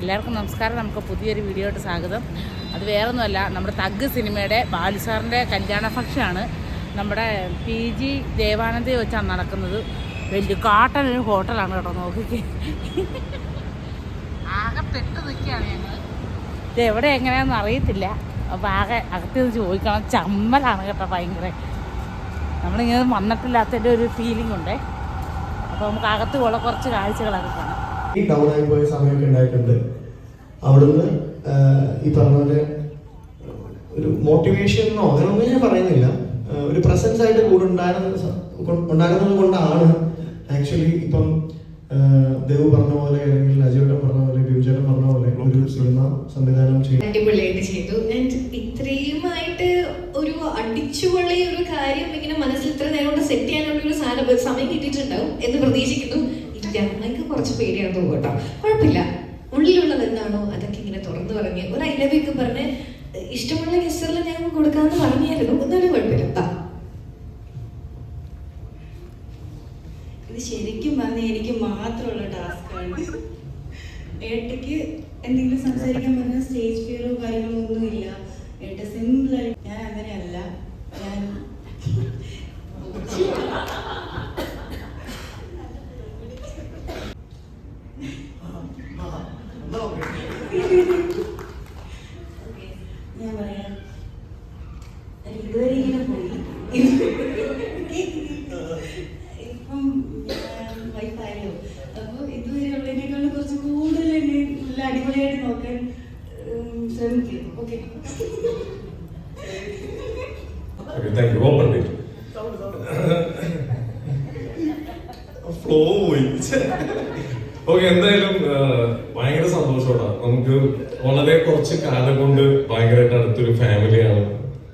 എല്ലാവർക്കും നമസ്കാരം. നമുക്ക് പുതിയൊരു വീഡിയോയിട്ട് സ്വാഗതം. അത് വേറൊന്നുമല്ല നമ്മുടെ തഗ് സിനിമയുടെ ബാലു സാറിന്റെ കല്യാണ ഫംഗ്ഷനാണ് നമ്മുടെ പി ജി ദേവാനന്ദയെ വെച്ചാണ് നടക്കുന്നത്. വലിയ കാട്ടനൊരു ഹോട്ടലാണ് കേട്ടോ നോക്കിക്കേ. ആകെ പെട്ട് നിൽക്കുകയാണ് ഞങ്ങൾ ഇത് എവിടെ എങ്ങനെയാണെന്ന് അറിയത്തില്ല. അപ്പോൾ ആകെ അകത്ത് നിന്ന് ചോദിക്കണം. ചമ്മലാണ് കേട്ടോ ഭയങ്കര. നമ്മളിങ്ങനെ വന്നിട്ടില്ലാത്തതിന്റെ ഒരു ഫീലിംഗ് ഉണ്ട്. അപ്പോൾ നമുക്ക് അകത്ത് ഉള്ള കുറച്ച് കാഴ്ചകളൊക്കെ കാണാം. ഡൗൺ ആയി പോയ സമയമൊക്കെ ഉണ്ടായിട്ടുണ്ട്. അവിടുന്ന് ഈ പറഞ്ഞ പോലെ ഒരു മോട്ടിവേഷൻ എന്നോ അങ്ങനെയൊന്നും ഞാൻ പറയുന്നില്ല. ഒരു പ്രസൻസ് ആയിട്ട് കൂടെ ഉണ്ടായിരുന്നത് ഉണ്ടാകുന്നത് കൊണ്ടാണ് ആക്ച്വലി ഇപ്പം ദേവ് പറഞ്ഞ പോലെ അല്ലെങ്കിൽ അജയോട്ടൻ പറഞ്ഞ പോലെ ബിജുചേട്ടൻ പറഞ്ഞ പോലെ ഒരു സിനിമ സംവിധാനം ചെയ്തു. അടിപൊളിയായിട്ട് ചെയ്തു. ആൻഡ് ഇത്രയുമായിട്ട് ഒരു അടിച്ചുപൊളി ഒരു കാര്യം ഇങ്ങനെ മനസ്സിൽ ഇത്ര നേരം കൊണ്ട് സെറ്റ് ചെയ്യാനുള്ള ഒരു സാധനം സമയം കിട്ടിയിട്ടുണ്ടാവും എന്ന് പ്രതീക്ഷിക്കുന്നു. എനിക്ക് കുറച്ച് പേടിയാണ് തോന്നും കേട്ടോ. കുഴപ്പമില്ല. ഉള്ളിലുള്ളത് എന്താണോ അതൊക്കെ ഇങ്ങനെ തുറന്നു പറഞ്ഞ് ഒരു ഐ ലവ് ഒക്കെ പറഞ്ഞ് ഇഷ്ടമുള്ള ഗസ്റ്ററിൽ ഞാൻ കൊടുക്കാമെന്ന് പറഞ്ഞായിരുന്നു. എന്നാലും കുഴപ്പമില്ല. ഇത് ശരിക്കും പറഞ്ഞ എനിക്ക് മാത്രമുള്ള ടാസ്ക്കാണ് ഏട്ടയ്ക്ക് എന്തെങ്കിലും സംസാരിക്കാൻ പറഞ്ഞാൽ സ്റ്റേജ് ഫിയറോ കാര്യങ്ങളോ ഒന്നും ഇല്ല ഏട്ട സിമ്പിളായി ഞാൻ അങ്ങനെയല്ല. ഞാൻ Okay. ഞാൻ പറയാം എനിക്ക് ഇതുവരെ ഇങ്ങനെ പോയി ഇപ്പം ഞാൻ വൈഫായല്ലോ അപ്പോൾ ഇതുവരെ ഉള്ളതിനേക്കാളും കുറച്ച് കൂടുതൽ എന്നെ അടിപൊളിയായിട്ട് നോക്കാൻ ഉം, ശ്രമിക്കും. ഓക്കെ. ഫ്ലോ പോയി ഓക്കെ എന്തായാലും ഭയങ്കര സന്തോഷമാണ്. നമുക്ക് വളരെ കുറച്ച് കാലം കൊണ്ട് ഭയങ്കരമായിട്ട് അടുത്തൊരു ഫാമിലിയാണ്.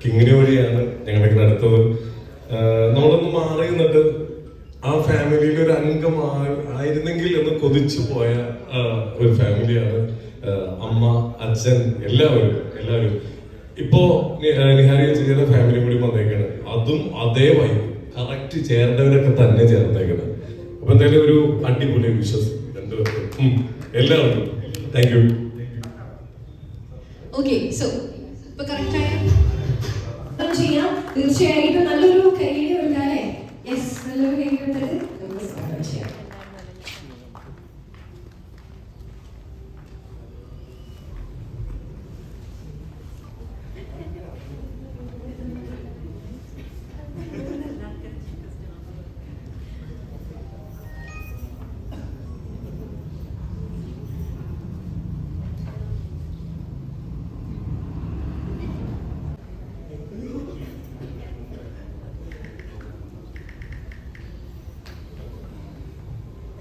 കിങ്ങിനി വഴിയാണ് ഞങ്ങളുടെ അടുത്തത്. നമ്മളൊന്ന് മാറി നിന്നിട്ട് ആ ഫാമിലിയിൽ ഒരു അംഗം ആയിരുന്നെങ്കിൽ ഒന്ന് കൊതിച്ചു പോയ ഒരു ഫാമിലിയാണ് അമ്മ അച്ഛൻ എല്ലാവരും എല്ലാവരും. ഇപ്പോ നിഹാരി ചേച്ചിയുടെ ഫാമിലി കൂടി വന്നേക്കാണ്. അതും അതേ വൈബ് കറക്റ്റ് ചേർന്നവരൊക്കെ തന്നെ ചേർന്നേക്കണം. അപ്പൊ എന്തായാലും ഒരു അടിപൊളി വിശ്വാസം. രണ്ടുപേർക്കും. എല്ലാവർക്കും. താങ്ക് യു സോ ചെയ്യാം. തീർച്ചയായിട്ടും നല്ലൊരു കരിയർ കൊടുക്കാല്ലേ യെസ് നല്ലൊരു കൈ കൊടുത്തിട്ട് നമുക്ക് സ്വാഗതം ചെയ്യാം.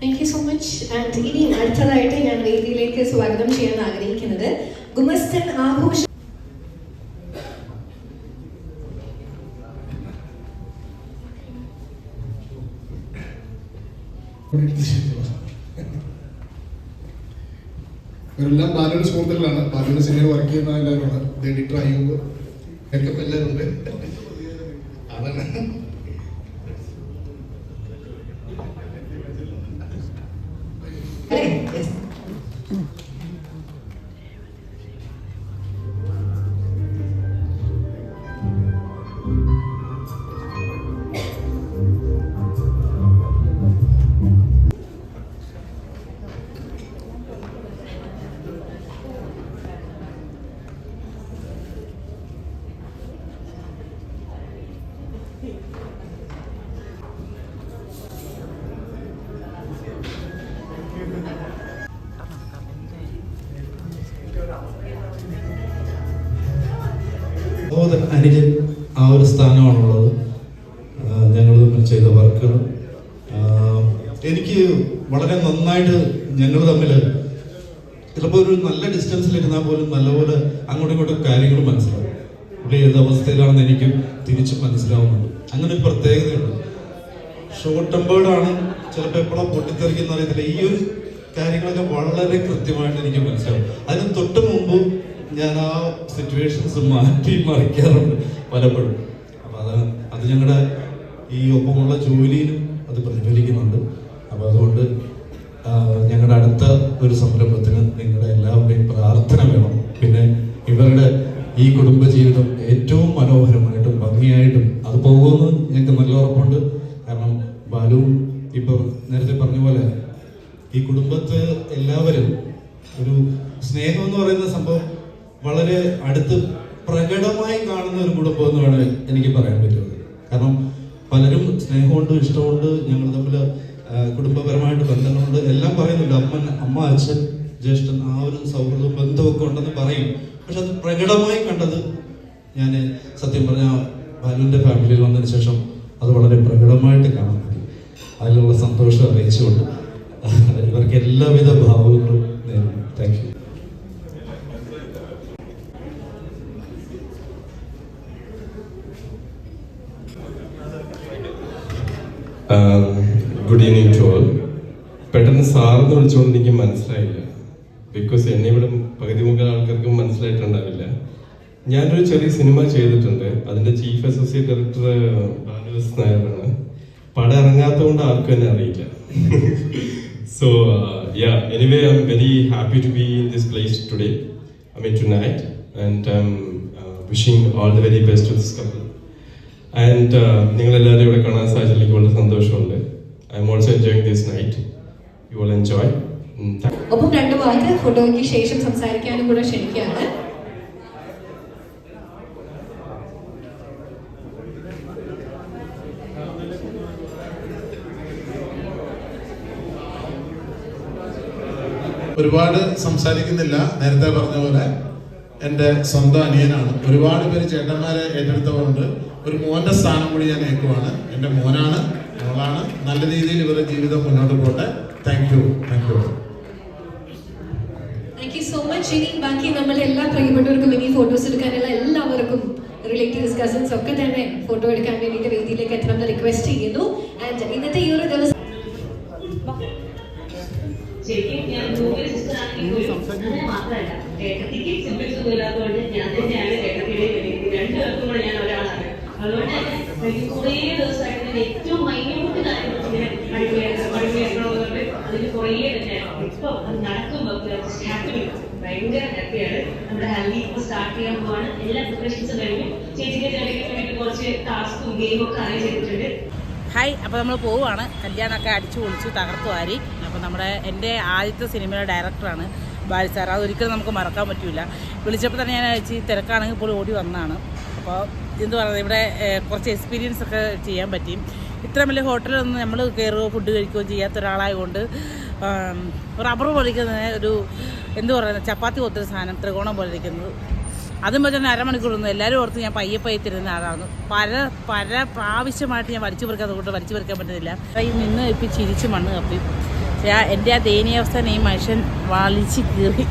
Thank you so much and ഇനി അടുത്തതായിട്ട് ഞാൻ വേദിയിലേക്ക് സ്വാഗതം ചെയ്യാൻ ആഗ്രഹിക്കുന്നത് ഗുമസ്തൻ ആഘോഷ ഇവരെല്ലാം ബാലയുടെ സുഹൃത്തുക്കളാണ്. ബാലയുടെ സിനിമയിൽ വർക്ക് ചെയ്യുന്ന എല്ലാവരുമാണ് എഡിറ്റർ അയ്യൂബ് എനിക്കിപ്പോ എല്ലാവരും ഉണ്ട്. അതാണ്. അതുപോലെ അനുജൻ ആ ഒരു സ്ഥാനമാണുള്ളത്. ഞങ്ങൾ തമ്മിൽ ചെയ്ത വർക്കുകൾ എനിക്ക് വളരെ നന്നായിട്ട് ഞങ്ങൾ തമ്മിൽ ചിലപ്പോൾ ഒരു നല്ല ഡിസ്റ്റൻസിൽ ഡിസ്റ്റൻസിലിരുന്നാൽ പോലും നല്ലപോലെ അങ്ങോട്ടും ഇങ്ങോട്ടും കാര്യങ്ങൾ മനസ്സിലാവും. പുള്ളി ഏത് അവസ്ഥയിലാണെന്ന് എനിക്കും തിരിച്ചും മനസ്സിലാവുന്നുണ്ട്. അങ്ങനെ ഒരു പ്രത്യേകതയുണ്ട്. ഷോർട്ട് ടെമ്പേർഡാണ് ചിലപ്പോൾ എപ്പോഴാണ് പൊട്ടിത്തെറിക്കുന്ന അറിയത്തില്ല. ഈ ഒരു കാര്യങ്ങളൊക്കെ വളരെ കൃത്യമായിട്ട് എനിക്ക് മനസ്സിലാവും. അതിന് തൊട്ട് മുമ്പ് ഞാൻ ആ സിറ്റുവേഷൻസ് മാറ്റി മറിക്കാറുണ്ട് പലപ്പോഴും. അപ്പൊ അത് അത് ഞങ്ങളുടെ ഈ ഒപ്പമുള്ള ജോലിയിലും അത് പ്രതിഫലിക്കുന്നുണ്ട്. അപ്പോൾ അതുകൊണ്ട് ഞങ്ങളുടെ അടുത്ത ഒരു സംരംഭത്തിന് നിങ്ങളുടെ എല്ലാവരുടെയും പ്രാർത്ഥന വേണം. പിന്നെ ഇവരുടെ ഈ കുടുംബജീവിതം ഏറ്റവും മനോഹരമായിട്ടും ഭംഗിയായിട്ടും അത് പോകുമെന്ന് ഞങ്ങൾക്ക് നല്ല ഉറപ്പുണ്ട്. കാരണം ബാലുവും ഇപ്പോൾ നേരത്തെ പറഞ്ഞ പോലെ ഈ കുടുംബത്ത് എല്ലാവരും ഒരു സ്നേഹം എന്ന് പറയുന്ന സംഭവം വളരെ അടുത്ത് പ്രകടമായി കാണുന്ന ഒരു കുടുംബം എന്ന് വേണേൽ എനിക്ക് പറയാൻ പറ്റുന്നത്. കാരണം പലരും സ്നേഹമുണ്ട് ഇഷ്ടമുണ്ട് ഞങ്ങൾ തമ്മിൽ കുടുംബപരമായിട്ട് ബന്ധങ്ങളുണ്ട്. എല്ലാം പറയുന്നുണ്ട് അമ്മ അമ്മ അച്ഛൻ ജ്യേഷ്ഠൻ ആ ഒരു സൗഹൃദ ബന്ധമൊക്കെ ഉണ്ടെന്ന് പറയും. പക്ഷെ അത് പ്രകടമായി കണ്ടത് ഞാൻ സത്യം പറഞ്ഞ ബാലുവിന്റെ ഫാമിലിയിൽ വന്നതിന് ശേഷം അത് വളരെ പ്രകടമായിട്ട് കാണാൻ പറ്റി. അതിലുള്ള സന്തോഷം അറിയിച്ചുകൊണ്ട്. ഇവർക്ക് എല്ലാവിധ ഭാവങ്ങളും നേരുന്നു thank you good evening to all വിളിച്ചുകൊണ്ട് എനിക്ക് മനസ്സിലായില്ല. ബിക്കോസ് എന്നെ ഇവിടെ പകുതി മുക്കാൽ ആൾക്കാർക്കും മനസ്സിലായിട്ടുണ്ടാവില്ല. ഞാനൊരു ചെറിയ സിനിമ ചെയ്തിട്ടുണ്ട്. അതിന്റെ ചീഫ് അസോസിയേറ്റ് ഡയറക്ടർ ബാലുവസ് നായരാണ്. പടം ഇറങ്ങാത്തതുകൊണ്ട് ആർക്കും എന്നെ അറിയില്ല. So yeah anyway I'm very happy to be in this place today I mean tonight and I'm wishing all the very best of this couple and നിങ്ങളെല്ലാവരും ഇവിടെ കാണാൻ സാധിച്ചതിൽ എനിക്ക് വളരെ സന്തോഷമുണ്ട്. I'm also enjoying this night you will enjoy ഒപ്പം രണ്ട് വാക്ക് ഫോട്ടോയ്ക്ക് ശേഷം സംസാരിക്കാനും കൂടെ ക്ഷണിക്കുകയാണ്. ഒരുപാട് സംസാരിക്കുന്നില്ല. നേരത്തെ പറഞ്ഞ പോലെ എന്റെ സ്വന്തം അനിയനാണ്. ഒരുപാട് പേര് ചേട്ടന്മാരെ ഏറ്റെടുത്തതുകൊണ്ട് ഒരു മോന്റെ സ്ഥാനം കൂടി ഞാൻ ഏക്കുവാണ് എന്റെ മോനാണ് മോളാണ്. നല്ല രീതിയിൽ ഇവരുടെ ജീവിതം മുന്നോട്ട് പോട്ടെ. Thank you thank you thank you so much ഇനി ബാക്കി നമ്മൾ എല്ലാ പ്രിയപ്പെട്ടവർക്കും ഇനി ഫോട്ടോസ് എടുക്കാനുള്ള എല്ലാവർക്കും റിലേറ്റീവ്സ് കസിൻസ് ഒക്കെ തന്നെ ഫോട്ടോ എടുക്കാൻ വേണ്ടിയിട്ട് വേദിയിലേക്ക് എത്തണം എന്ന് റിക്വസ്റ്റ് ചെയ്യുന്നു. ആൻഡ് ഇന്നത്തെ ഈ ഒരു ദിവസം ശരിക്കും ഞാൻ ഗൂഗിൾ സിസ്റ്റർ ആണെങ്കിൽ മാത്രമല്ല. ഏട്ടത്തിക്ക് സിമ്പിൾസ് ഒന്നും ഞാൻ തന്നെയാണ് ഏട്ടത്തിയുടെ രണ്ടുപേർക്കും കൂടെ ഞാൻ ഒരാളാണ്. അതുകൊണ്ട് തന്നെ കുറേ ദിവസമായിട്ട് ഏറ്റവും മൈന്യൂട്ട് കാര്യങ്ങൾ കുറേ തന്നെ ഇപ്പൊ അത് നടക്കുമ്പോൾ ഹാപ്പി ഭയങ്കര ഹാപ്പിയാണ് നമ്മുടെ ഹൽദി ഇപ്പൊ സ്റ്റാർട്ട് ചെയ്യാൻ പോവാണ്. എല്ലാ പ്രിപ്പറേഷൻസ് കഴിഞ്ഞു ചേച്ചിക്ക് വേണ്ടിയിട്ട് കുറച്ച് ടാസ്കും ഗെയിമും ഒക്കെ അറേഞ്ച് ചെയ്തിട്ടുണ്ട് ഹായ് അപ്പോൾ നമ്മൾ പോവുകയാണ് കല്യാണമൊക്കെ അടിച്ചു പൊളിച്ചു തകർത്തു വാരി. അപ്പോൾ നമ്മുടെ എന്റെ ആദ്യത്തെ സിനിമയുടെ ഡയറക്ടറാണ് ബാലി സാർ. അതൊരിക്കലും നമുക്ക് മറക്കാൻ പറ്റില്ല വിളിച്ചപ്പോൾ തന്നെ ഞാൻ ഇച്ചിരി തിരക്കാണെങ്കിൽ പോലും ഓടി വന്നതാണ് അപ്പോൾ എന്ത് പറയുന്നത് ഇവിടെ കുറച്ച് എക്സ്പീരിയൻസ് ഒക്കെ ചെയ്യാൻ പറ്റി. ഇത്ര വലിയ ഹോട്ടലൊന്നും നമ്മൾ കയറുകയോ ഫുഡ് കഴിക്കുകയോ ചെയ്യാത്ത ഒരാളായതുകൊണ്ട് റബ്ബർ പൊളിക്കുന്നതിന് ഒരു എന്ത് പറയുന്നത് ചപ്പാത്തി പോലത്തെ സാധനം ത്രികോണം പോലെ ഇരിക്കുന്നത്. അതും പറ്റുന്ന അരമണിക്കൂറൊന്നും എല്ലാവരും ഓർത്ത് ഞാൻ പയ്യെ പയ്യെ തിരുന്ന ആളാണ് പല പല പ്രാവശ്യമായിട്ട് ഞാൻ വലിച്ചു പെറുക്കാൻ കൊണ്ട് വലിച്ചു പെറുക്കാൻ പറ്റുന്നില്ല. ഈ നിന്ന് ഇപ്പം ചിരിച്ച് മണ്ണ് കപ്പി. ഞാൻ എന്റെ ആ ദയനീയാവസ്ഥ ഈ മനുഷ്യൻ വലിച്ച് കീറി.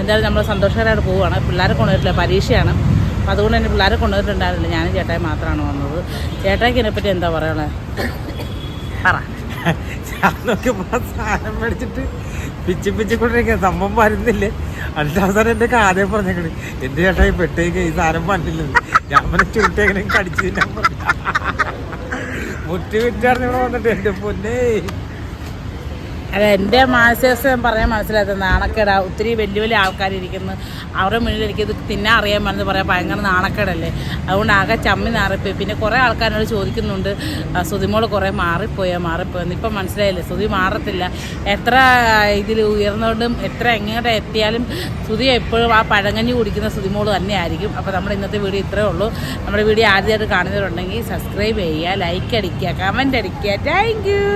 എന്തായാലും നമ്മൾ സന്തോഷകരമായിട്ട് പോവുകയാണ്. പിള്ളേരെ കൊണ്ടുവരില്ല പരീക്ഷയാണ്. അപ്പം അതുകൊണ്ട് തന്നെ പിള്ളേരെ കൊണ്ടുവന്നിട്ടുണ്ടായിരുന്നില്ല. ഞാനും ചേട്ടായി മാത്രമാണ് വന്നത്. ചേട്ടായിക്ക് എന്താ പറയണേ? പറ. ഞാൻ നോക്കിയപ്പോ സാധനം മേടിച്ചിട്ട് പിച്ചി പിച്ചി കൊണ്ടിരിക്കുക സംഭവം വരുന്നില്ല? അടുത്ത അവസാനം എന്റെ കാര്യം പറഞ്ഞേക്കണ്. എന്റെ ഈ പെട്ടേക്ക് ഈ സാധനം പറഞ്ഞില്ലെന്ന് ഞാൻ പറഞ്ഞ ചുരുട്ടേക്കണെ കടിച്ചു ഞാൻ പറഞ്ഞു മുറ്റി വിറ്റാർന്ന് ഇവിടെ വന്നിട്ട് എന്റെ പൊന്നേ. അല്ല എന്റെ മാനസികാവസ്ഥ പറയാൻ മനസ്സിലായത് നാണക്കേടാ. ഒത്തിരി വലിയ വലിയ ആൾക്കാർ ഇരിക്കുന്നു അവരുടെ മുന്നിൽ എനിക്കിത് തിന്നാൻ പറഞ്ഞത് പറയാം ഭയങ്കര നാണക്കേടല്ലേ. അതുകൊണ്ട് ആകെ ചമ്മി നാറിപ്പോയി. പിന്നെ കുറേ ആൾക്കാരോട് ചോദിക്കുന്നുണ്ട് സുതിമോൾ കുറേ മാറിപ്പോയാ? മാറിപ്പോയെന്ന്. ഇപ്പം മനസ്സിലായില്ലേ? സുതി മാറത്തില്ല. എത്ര ഇതിൽ ഉയർന്നുകൊണ്ടും എത്ര എങ്ങോട്ട് എത്തിയാലും സുതി എപ്പോഴും ആ പഴങ്കഞ്ഞി കുടിക്കുന്ന സുതിമോൾ തന്നെയായിരിക്കും. അപ്പോൾ നമ്മുടെ ഇന്നത്തെ വീഡിയോ ഇത്രയേ ഉള്ളൂ. നമ്മുടെ വീഡിയോ ആദ്യമായിട്ട് കാണുന്നവരുണ്ടെങ്കിൽ സബ്സ്ക്രൈബ് ചെയ്യുക ലൈക്ക് അടിക്കുക കമന്റ് അടിക്കുക. താങ്ക്